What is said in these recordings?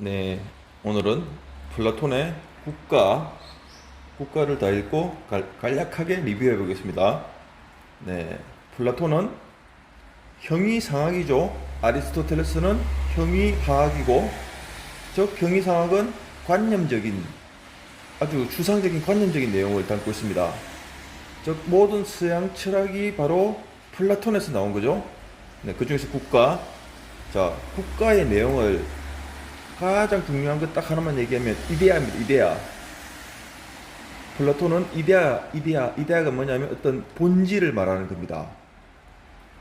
네, 오늘은 플라톤의 국가, 국가를 다 읽고 갈- 간략하게 리뷰해 보겠습니다. 네, 플라톤은 형이상학이죠. 아리스토텔레스는 형이하학이고, 즉 형이상학은 관념적인, 아주 추상적인 관념적인 내용을 담고 있습니다. 즉 모든 서양 철학이 바로 플라톤에서 나온 거죠. 네, 그 중에서 국가, 자 국가의 내용을 가장 중요한 것 딱 하나만 얘기하면 이데아입니다. 이데아. 플라톤은 이데아, 이데아, 이데아가 뭐냐면 어떤 본질을 말하는 겁니다.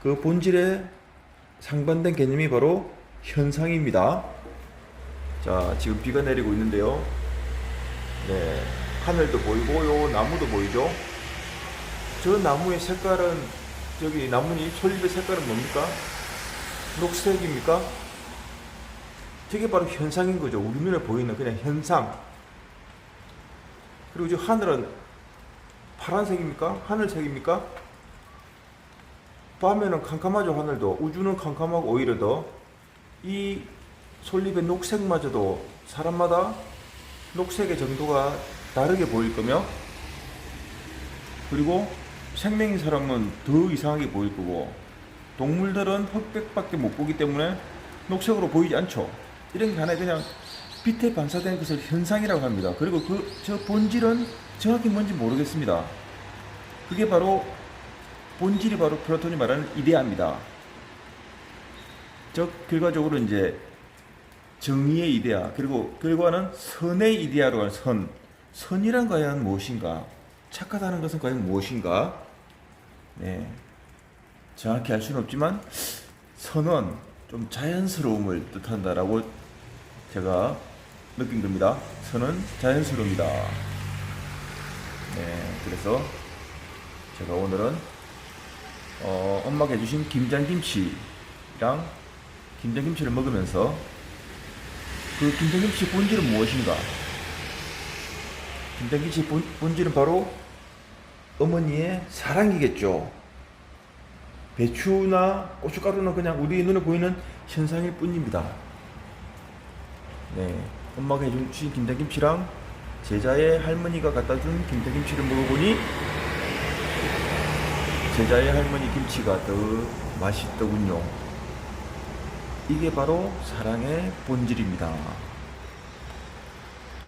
그 본질에 상반된 개념이 바로 현상입니다. 자, 지금 비가 내리고 있는데요. 네, 하늘도 보이고 요 나무도 보이죠. 저 나무의 색깔은 저기 나뭇잎 솔잎의 색깔은 뭡니까? 녹색입니까? 저게 바로 현상인 거죠. 우리 눈에 보이는 그냥 현상. 그리고 저 하늘은 파란색입니까? 하늘색입니까? 밤에는 캄캄하죠, 하늘도. 우주는 캄캄하고 오히려 더 이 솔잎의 녹색마저도 사람마다 녹색의 정도가 다르게 보일 거며 그리고 생명인 사람은 더 이상하게 보일 거고 동물들은 흑백밖에 못 보기 때문에 녹색으로 보이지 않죠. 이런 게 하나의 그냥 빛에 반사되는 것을 현상이라고 합니다. 그리고 그 저 본질은 정확히 뭔지 모르겠습니다. 그게 바로 본질이 바로 플라톤이 말하는 이데아입니다. 즉 결과적으로 이제 정의의 이데아 그리고 결과는 선의 이데아로 하는 선 선이란 과연 무엇인가 착하다는 것은 과연 무엇인가 네 정확히 알 수는 없지만 선은 좀 자연스러움을 뜻한다라고 제가 느낀 겁니다 선은 자연스러움이다 네 그래서 제가 오늘은 어, 엄마가 해주신 김장김치랑 김장김치를 먹으면서 그 김장김치 본질은 무엇인가? 김장김치 본, 본질은 바로 어머니의 사랑이겠죠. 배추나 고춧가루는 그냥 우리 눈에 보이는 현상일 뿐입니다. 네, 엄마가 해주신 김장김치랑 제자의 할머니가 갖다 준 김장김치를 먹어보니 제자의 할머니 김치가 더 맛있더군요. 이게 바로 사랑의 본질입니다.